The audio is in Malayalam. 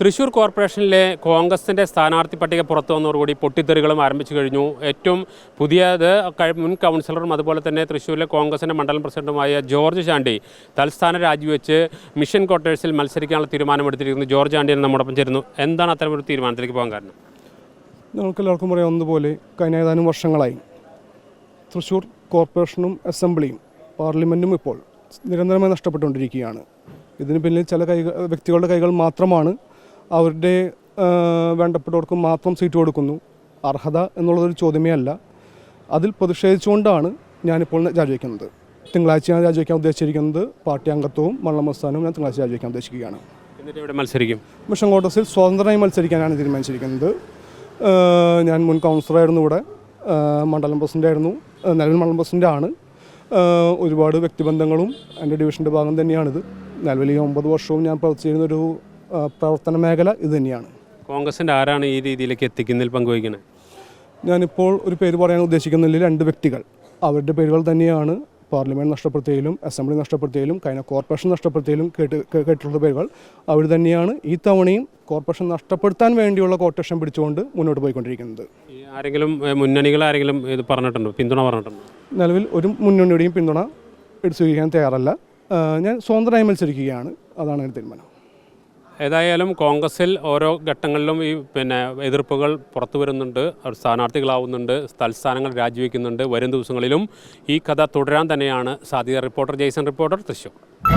തൃശൂർ കോർപ്പറേഷനിലെ കോൺഗ്രസിന്റെ സ്ഥാനാർത്ഥി പട്ടിക പുറത്തു വന്നതോടുകൂടി പൊട്ടിത്തെറികളും ആരംഭിച്ചു കഴിഞ്ഞു. ഏറ്റവും പുതിയത് മുൻ കൗൺസിലറും അതുപോലെ തന്നെ തൃശ്ശൂരിലെ കോൺഗ്രസിന്റെ മണ്ഡലം പ്രസിഡന്റുമായ ജോർജ് ചാണ്ടി തൽസ്ഥാനം രാജിവെച്ച് മിഷൻ ക്വാർട്ടേഴ്സിൽ മത്സരിക്കാനുള്ള തീരുമാനമെടുത്തിരിക്കുന്നു. ജോർജ് ചാണ്ടി നമ്മോടൊപ്പം ചേരുന്നു. എന്താണ് അത്തരം ഒരു തീരുമാനത്തിലേക്ക് പോകാൻ കാരണം? ഞങ്ങൾക്ക് എല്ലാവർക്കും ഒന്നുപോലെ കഴിഞ്ഞ ഏതാനും വർഷങ്ങളായി തൃശ്ശൂർ കോർപ്പറേഷനും അസംബ്ലിയും പാർലമെന്റും ഇപ്പോൾ നിരന്തരമായി നഷ്ടപ്പെട്ടുകൊണ്ടിരിക്കുകയാണ്. ഇതിന് പിന്നിൽ ചില കൈ വ്യക്തികളുടെ കൈകൾ മാത്രമാണ് അവരുടെ വേണ്ടപ്പെട്ടവർക്ക് മാത്രം സീറ്റ് കൊടുക്കുന്നു. അർഹത എന്നുള്ളതൊരു ചോദ്യമേ അല്ല. അതിൽ പ്രതിഷേധിച്ചുകൊണ്ടാണ് ഞാനിപ്പോൾ രാജിവെക്കുന്നത്. തിങ്കളാഴ്ച ഞാൻ രാജിവെക്കാൻ ഉദ്ദേശിച്ചിരിക്കുന്നത് പാർട്ടി അംഗത്വവും മണ്ഡലമസ്ഥാനവും ഞാൻ തിങ്കളാഴ്ച രാജിവെക്കാൻ ഉദ്ദേശിക്കുകയാണ്. എന്നിട്ട് ഇവിടെ മത്സരിക്കും? മിഷൻ കോട്ടസിൽ സ്വതന്ത്രമായി മത്സരിക്കാനാണ് തീരുമാനിച്ചിരിക്കുന്നത്. ഞാൻ മുൻ കൗൺസിലറായിരുന്നു ഇവിടെ. മണ്ഡലം പ്രസിഡന്റായിരുന്നു ആയിരുന്നു. നിലവിൽ മണ്ഡലം പ്രസിഡന്റാണ് ആണ്. ഒരുപാട് വ്യക്തിബന്ധങ്ങളും എന്റെ ഡിവിഷന്റെ ഭാഗം തന്നെയാണിത്. നിലവിൽ ഈ ഒമ്പത് വർഷവും ഞാൻ പ്രവർത്തിച്ചിരുന്ന ഒരു ഏഹ് പ്രവർത്തന മേഖല ഇത് തന്നെയാണ്. കോൺഗ്രസിന്റെ ആരാണ് ഈ രീതിയിലേക്ക് എത്തിക്കുന്നതിൽ പങ്കുവയ്ക്കുന്നത് ഞാനിപ്പോൾ ഒരു പേര് പറയാൻ ഉദ്ദേശിക്കുന്നില്ല രണ്ട് വ്യക്തികൾ. അവരുടെ പേരുകൾ തന്നെയാണ് പാർലമെന്റ് നഷ്ടപ്പെടുത്തിയതിലും അസംബ്ലി നഷ്ടപ്പെടുത്തിയതിലും കഴിഞ്ഞ കോർപ്പറേഷൻ നഷ്ടപ്പെടുത്തിയതിലും കേട്ട് കേട്ടിട്ടുള്ള പേരുകൾ. അവർ തന്നെയാണ് ഈ തവണയും കോർപ്പറേഷൻ നഷ്ടപ്പെടുത്താൻ വേണ്ടിയുള്ള കോട്ടേഷൻ പിടിച്ചുകൊണ്ട് മുന്നോട്ട് പോയിക്കൊണ്ടിരിക്കുന്നത്. ആരെങ്കിലും മുന്നണികൾ ആരെങ്കിലും ഇത് പറഞ്ഞിട്ടുണ്ടോ? പിന്തുണ പറഞ്ഞിട്ടുണ്ടോ? നിലവിൽ ഒരു മുന്നണിയുടെയും പിന്തുണ എടുത്തു സ്വീകരിക്കാൻ തയ്യാറല്ല. ഞാൻ സ്വതന്ത്രമായി മത്സരിക്കുകയാണ്. അതാണ് എന്റെ തീരുമാനം. ഏതായാലും കോൺഗ്രസിൽ ഓരോ ഘട്ടങ്ങളിലും ഈ പിന്നെ എതിർപ്പുകൾ പുറത്തു വരുന്നുണ്ട്. അവർ സ്ഥാനാർത്ഥികളാവുന്നുണ്ട്. തൽസ്ഥാനങ്ങൾ രാജിവെക്കുന്നുണ്ട്. വരും ദിവസങ്ങളിലും ഈ കഥ തുടരാൻ തന്നെയാണ് സാധ്യത. Reporter Jaison reporter Thrissur.